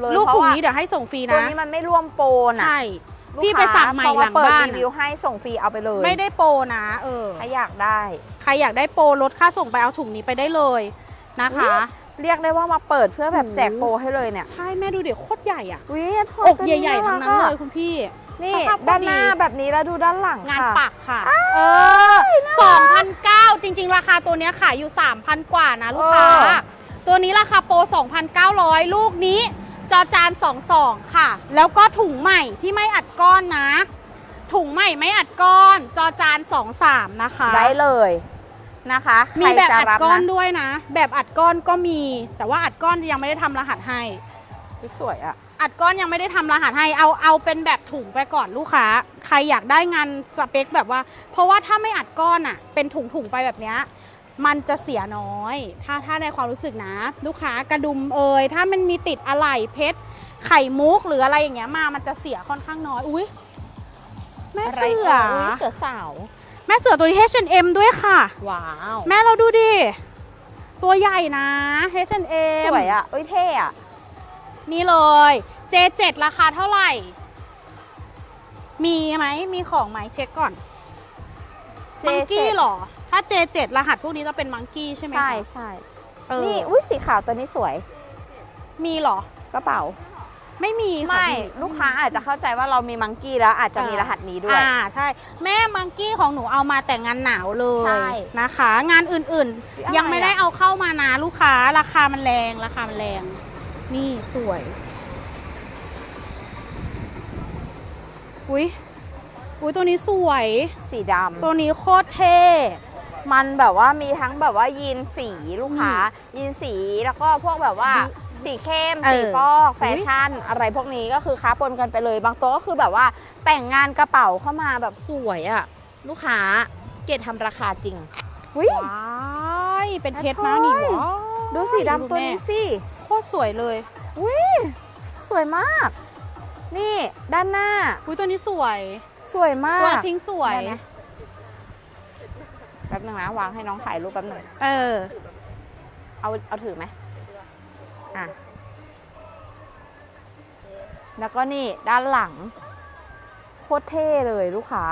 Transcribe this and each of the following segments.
เลยลูกเพถุราะงว่านี้เดี๋ยวให้ส่งฟรีตัวนะนี้มันไม่ร่วมโปรนะใช่ลูกพี่ไปค้าสั่งใหม่พอหลังเปิดบ้านรีวิวให้ส่งฟรีเอาไปเลย ไม่ได้โปรนะ เออถ้าอยากได้ ใครอยากได้โปรลดค่าส่งไปเอาถุงนี้ไปได้เลยนะคะ เรียกได้ว่ามาเปิดเพื่อแบบโอ้โหแจกโปรให้เลยเนี่ยใช่แม่ดูเดี๋ยวโคตรใหญ่อะวิอกใหญ่ๆทั้งนั้นเลยคุณพี่นี่สภาพก็ด้านหดีน้าแบบนี้แล้วดูด้านหลังงานค่ะปักค่ะ เออสองพันเก้าจริง ๆ ราคาตัวเนี้ยขายอยู่3,000กว่านะลูกค้าเออตัวนี้ราคาโปร2,900ลูกนี้ จอจาน22ค่ะ แล้วก็ถุงใหม่ที่ไม่อัดก้อนนะ ถุงใหม่ไม่อัดก้อน จอจาน23นะคะ ได้เลยนะคะมีแบบใครอัจะดรับก้อนนะด้วยนะ แบบอัดก้อนก็มี แต่ว่าอัดก้อนยังไม่ได้ทำรหัสให้สวยอะ อัดก้อนยังไม่ได้ทำรหัสให้ เอาเอาเป็นแบบถุงไปก่อนลูกค้า ใครอยากได้งานสเปคแบบว่า เพราะว่าถ้าไม่อัดก้อนอะเป็นถุงถุงๆไปแบบเนี้ย มันจะเสียน้อย ถ้าถ้าในความรู้สึกนะ ลูกค้ากระดุมเอยถ้ามันมีติดอะไหล่เพชรไข่มุกหรืออะไรอย่างเงี้ยมา มันจะเสียค่อนข้างน้อย อุ้ยแม่อะไรเสือเอ่ยเสือสาว แม่เสือตัวนี้ H&M ด้วยค่ะ ว้าว แม่เราดูดิ ตัวใหญ่นะ H&M สวยอะเอ้ยเท่อะนี่เลย J7 ราคาเท่าไหร่ มีไหม มีของไหมเช็คก่อนมังกี้หรอ ถ้า J7 รหัสพวกนี้จะเป็นมังกี้ใช่ไหมคะใช่ใช่เออนี่อุ้ยสีขาวตัวนี้สวยมีเหรอ กระเป๋า ไม่มีค่ะไม่พี่ลูกค้าอาจจะเข้าใจว่าเรามีมังกี้แล้วอาจจะมีรหัสนี้ด้วย อ่าใช่ แม่มังกี้ของหนูเอามาแต่งานหนาวเลใช่ยนะคะ งานอื่นอะไรๆ ยังไม่ได้อะเอาเข้ามานะลูกค้า ราคามันแรงราคามันแรง นี่สวย อุ้ยอุ้ยตัวนี้สวย สีดำตัวนี้โคตรเท่ มันแบบว่ามีทั้งแบบว่ายีนสีลูกค้า ยีนสีแล้วก็พวกแบบว่าสีเข้มเออสีฟอกแฟชั่น อะไรพวกนี้ก็คือค้าปนกันไปเลย บางตัวก็คือแบบว่าแต่งงานกระเป๋าเข้ามาแบบสวยอะลูกค้าเกดทำราคาจริงวิว้ายเป็นเพชรนะโอ้ยนี่ว้ายดูสีดำตัวนี้สิโคตรสวยเลยวิสวยมาก นี่ด้านหน้าอุ้ยตัวนี้สวย สวยมาตัวกพิงค์สวยได้ไหม แป๊บนึงนะ วางให้น้องถ่ายรูปแป๊บหนึงเออ เอาเอาถือไหมอะ แล้วก็นี่ด้านหลัง โคตรเท่เลยลูกค้า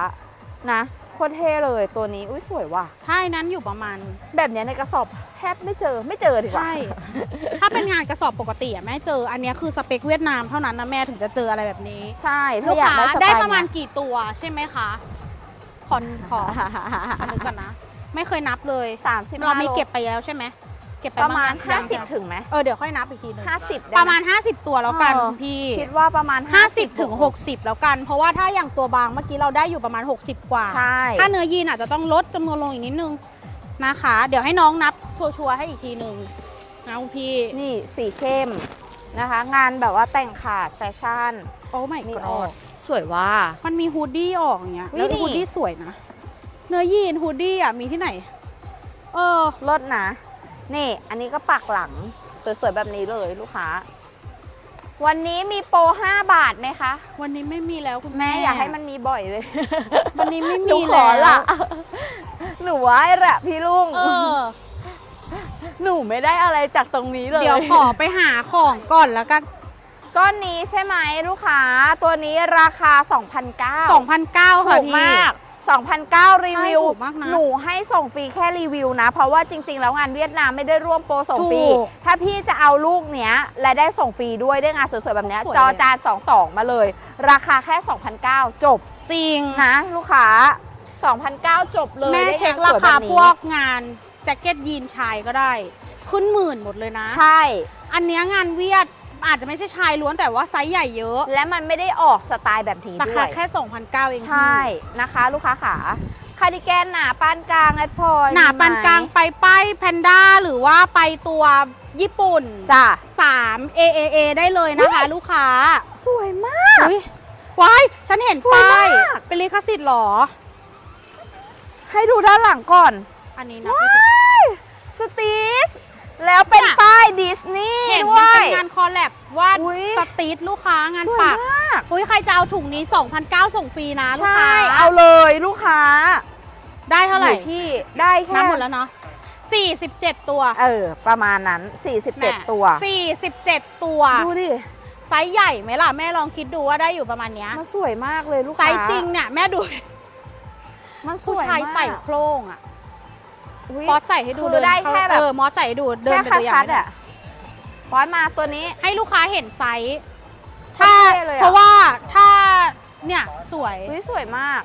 นะ โคตรเท่เลยตัวนี้ อุ้ยสวยว่ะใช่นั้นอยู่ประมาณ แบบเนี้ยในกระสอบแทบไม่เจอไม่เจอดีกว่า ใช่ ถ้าเป็นงานกระสอบปกติอะแม่เจอ อันเนี้ยคือสเปคเวียดนามเท่านั้นนะแม่ถึงจะเจออะไรแบบนี้ ใช่ลูถ้ากอยากค้าได้สไตได้ล์ประมาณเนี้ยกี่ตัวใช่ไหมคะ ขอขอขอนึกก่อนนะ ไม่เคยนับเลยสามสิบเรามีเก็บไปแล้วใช่ไหมเก็บไปประมาณงยัง50 ถึงไหม เออเดี๋ยวค่อยนับอีกทีหนึง50ได้ไหประมาณ 50 ตัวแล้วกันเออพี่ คิดว่าประมาณ50 ถึง 60 แล้วกัน เพราะว่าถ้าอย่างตัวบางเมื่อกี้เราได้อยู่ประมาณ 60 กว่า ใช่ ถ้าเนื้อยีนอาจจะต้องลดจำนวนลงอีกนิดนึงนะคะ เดี๋ยวให้น้องนับชัวร์ๆให้อีกทีหนึ่งนะคุณพี่ นี่สีเข้มนะคะ งานแบบว่าแต่งขาดแฟชั่น โอ้ไม่มีกอออดด สวยว่า มันมีฮูดดี้ออกอย่างเงี้ยอุ๊ยแล้วนี่ ฮูดดี้สวยนะ เนื้อยีนฮูดดี้อะมีที่ไหน เออ ลดนะ นี่ อันนี้ก็ปักหลัง สวยๆ แบบนี้เลยลูกค้า วันนี้มีโปร 5 บาทไหมคะ วันนี้ไม่มีแล้วคุณแม่ แม่อยากให้มันมีบ่อยเลยวันนี้ไม่หนูมีขแล้อวละหนูไว้แหละพี่ลุง เออ หนูไม่ได้อะไรจากตรงนี้เลย เดี๋ยวขอไปหาของก่อนแล้วกัน ก้อนนี้ใช่ไหมลูกค้า ตัวนี้ราคา 2,900 2,009ค่ะถูกพี่ มาก2,009รีวิว ใช่ถูกมากนะหนูให้ส่งฟรีแค่รีวิวนะ เพราะว่าจริง ๆ แล้วงานเวียดนามไม่ได้ร่วมโปรส่งฟรี ถูกถ้าพี่จะเอาลูกเนี้ย และได้ส่งฟรีด้วยได้งานสวยๆ แบบเนี้ยสวยจอเลย จาน 22 มาเลย ราคาแค่ 2,009จบจริง นะลูกค้า 2,009จบเลยแม่ได้เช็คงนราสวยคาแบบนี้พวกงานแจ็คเก็ตยีนชายก็ได้ ขึ้นหมื่นหมดเลยนะ ใช่ อันเนี้ยงานเวียด อาจจะไม่ใช่ชายล้วนแต่ว่าไซส์ใหญ่เยอะ และมันไม่ได้ออกสไตล์แบบนี้ราด้คาวยแค่2,009เองใช่นะคะ ลูกค้าขาคาร์ดิแกนหนาปานกลางแอดพอยหนาปานกลางมีไหมไปป้ายแพนด้าหรือว่าไปตัวญี่ปุ่นจ้ะ 3 AAA ได้เลยนะคะ ลูกค้าสวยมาก อุ้ยว้ายฉันเห็นสวยป้ายมากเป็นลิขสิทธิ์เหรอ ให้ดูด้านหลังก่อน อันนี้นะว้ายสตีช แล้วเป็นเนี่ยป้ายดิสนีย์เห็นด้มัวนย เป็นงานคอลแลบวาดอุ๊ยสตรีทลูกค้างานสวยปักมาก อุ้ยใครจะเอาถุงนี้2,009ส่งฟรีนะลูกใช่ ค้าเอาเลยลูกค้าได้เท่าไหร่อยู่ที่ได้แค่นับหมดแล้วเนาะ47 ตัวเออ ประมาณนั้นแหม่47 ตัว 47 ตัว ดูดิ ไซส์ใหญ่ไหมล่ะ แม่ลองคิดดูว่าได้อยู่ประมาณเนี้ยมันสวยมากเลยลูกไซค้าส์จริงเนี่ย แม่ดูมันสผู้วยชายมาก ใส่โครงอะ อุ๊ยมอสใส่ให้ดูคือเดินได้เข้าแค่แบบ เออมอสใส่ให้ดูเดินแค่เป็นตัวอย่าคังดๆอะพอยมาตัวนี้ ให้ลูกค้าเห็นไซส์เท่ถ้าเลยอะ เพราะว่าถ้าเนี่ยสวยอุ้ยสวยมาก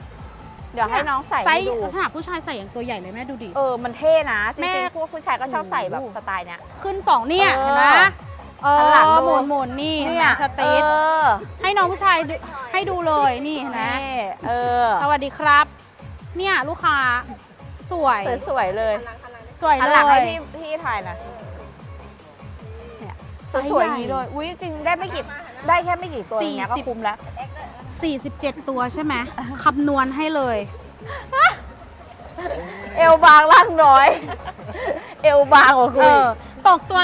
เดี๋ยวให้น้องใส่ไซให้ส์ดู ขนาดผู้ชายใส่อย่างตัวใหญ่เลยแม่ดูดิ เออ มันเท่นะ จแม่ ริงๆพวกผู้ชายก็ชอบใส่แบบโอ้โหสไตล์เนี้ย ขึ้นสองเนี่ยเออเห็นไหมเอข้างหลังอดูหมุนหมุนนี่เนี่ยสตรีทเออให้น้องผู้ชายดูให้ดูเลยนี่เห็นไหมนี่เออ สวัสดีครับ เนี่ยลูกค้า สวย สวยๆเลยสวยอันเลหลังให้ย พี่พี่ถ่ายนะเนี่ยไซส์สวยๆใหญ่อย่างนี้เลยอุ้ยจริงๆได้ไม่กี่ได้แค่ไม่กี่ตัวอย่างเงี้ยก็40 คุ้มแล้ว 47 ตัวใช่ไหมคำนวณให้เลย เอวบางร่างน้อย เอวบางกว่าคุเอยอตกตัว